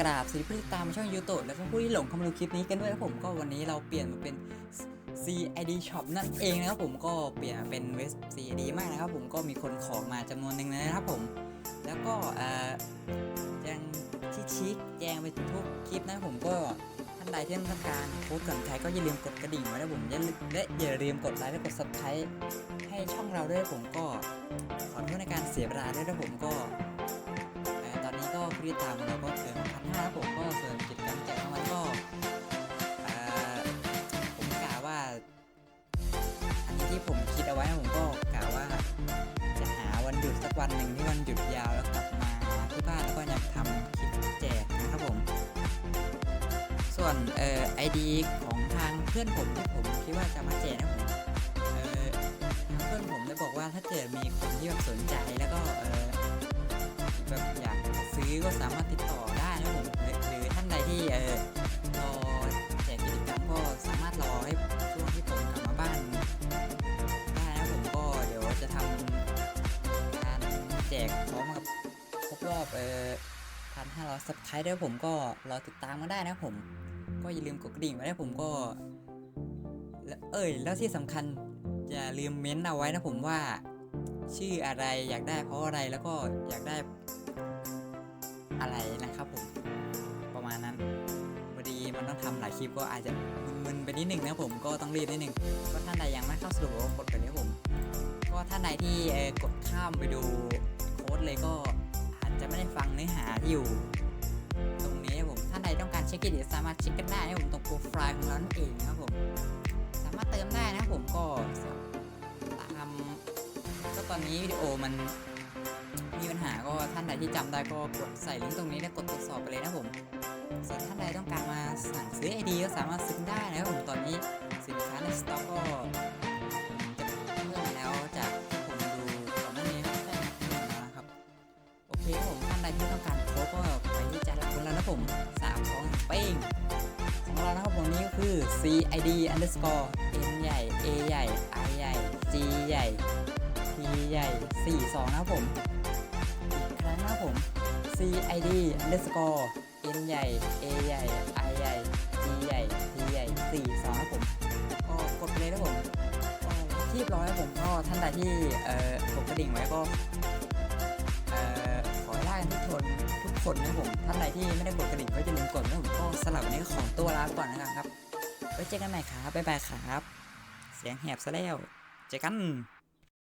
กราบสวัสดีผู้ติดตามช่องยูโตและก็ผู้ที่หลงเข้ามาดูคลิปนี้กันด้วยนะครับผมก็วันนี้เราเปลี่ยนมาเป็น CID Shop นั่นเองนะครับผมก็เปลี่ยนเป็นเว็บ CID มากนะครับผมก็มีคนขอมาจำนวนหนึ่งเลยนะครับผม แล้วก็เอ่อแจ้งที่ชิคแจ้งไปทุกคลิปนะผมก็ท่านใดที่ต้องการโค้ดก่อนใครก็อย่าลืมกดกระดิ่งไว้นะผมและอย่าลืมกดไลค์และกด subscribe ให้ช่องเราด้วยผมก็ขอโทษในการเสียเวลาด้วยนะผมก็ ตอนนี้ก็ผู้ติดตามเราก็เกินพันห้าผมก็เส่วนกิจกรรมแจกรางวัลก็ผมกะว่า อันนี้ที่ผมคิดเอาไว้ผมก็กะว่า จะหาวันหยุดสักวันหนึ่งที่วันหยุดยาวแล้วกลับมาที่บ้านแล้วก็อยากทำคลิปแจกนะครับผม ส่วนเอ่อไอดีของทางเพื่อนผมที่ผมคิดว่าจะมาแจกนะผมเอ่อเพื่อนผมได้บอกว่าถ้าเกิดมีคนที่แบบสนใจแล้วก็เอ่อ แบบอยากซื้อก็สามารถติดต่อได้นะผมหรือหรือท่านใดที่เออรอแจกกิจกรรมก็สามารถรอให้ช่วงที่ผมกลับมาบ้านได้นะผมก็เดี๋ยวจะทำการแจกพร้อมกับครบรอบเออพันห้าร้อยสับไครต์ด้วยผมก็รอติดตามมาได้นะผม ก็อย่าลืมกดกระดิ่งไว้นะผมก็เอ้ยแล้วที่สำคัญอย่าลืมเม้นต์เอาไว้นะผมว่า ชื่ออะไรอยากได้เพราะอะไรแล้วก็อยากได้อะไรนะครับผมประมาณนั้นพอดีมันต้องทำหลายคลิปก็อาจจะมึนๆไปนิดนึงนะผมก็ต้องรีบนิดนึงก็ท่านใดยังไม่เข้าสรุปก็กดไปเลยผมก็ท่านใดที่กดข้ามไปดูโค้ดเลยก็อาจจะไม่ได้ฟังเนื้อหาที่อยู่ ตรงนี้ครับผมท่านใดต้องการเช็คกิจสามารถเช็คกันได้นะผมตรงโปรไฟล์ของเรานเองนะครับผม สามารถเติมได้นะผมก็ตาม ก็ตอนนี้วิดีโอมันมีปัญหาก็ท่านใดที่จำได้ก็กดใส่ลิงก์ตรงนี้แล้วกดตรวจสอบไปเลยนะผมส่วนท่านใดต้องการมาสั่งซื้อไอดีก็สามารถซื้อได้นะครับผมตอนนี้สินค้าในสต็อกก็จะเพิ่มแล้วจากผมดูก่อนหน้านี้ไม่ใช่เพิ่มแล้วนะครับโอเคผมท่านใดที่ต้องการโค้ดก็ไปที่จานหลักของเรานะผมสามสองเป้งของเรานะครับผมนี้ก็คือ CID underscore N ใหญ่ A ใหญ่ I ใหญ่ G ใหญ่ T ใหญ่ 42 นะครับผม อีกครั้งนะครับผม CID underscore N ใหญ่ A ใหญ่ I ใหญ่ G ใหญ่ T ใหญ่ 42นะครับผม ก็กดเลยนะผมที่ร้อยครับผมก็ท่านใดที่เอ่อกดกระดิ่งไว้ก็เอ่อขอให้ได้กันทุกคนทุกคนนะผม ท่านใดที่ไม่ได้กดกระดิ่งก็จะลืมกดนะผมก็สลับวันนี้ของตัวลาก่อนนะครับไว้เจอกันใหม่ครับบ๊ายบายครับ เสียงแหบซะแล้ว เจอกัน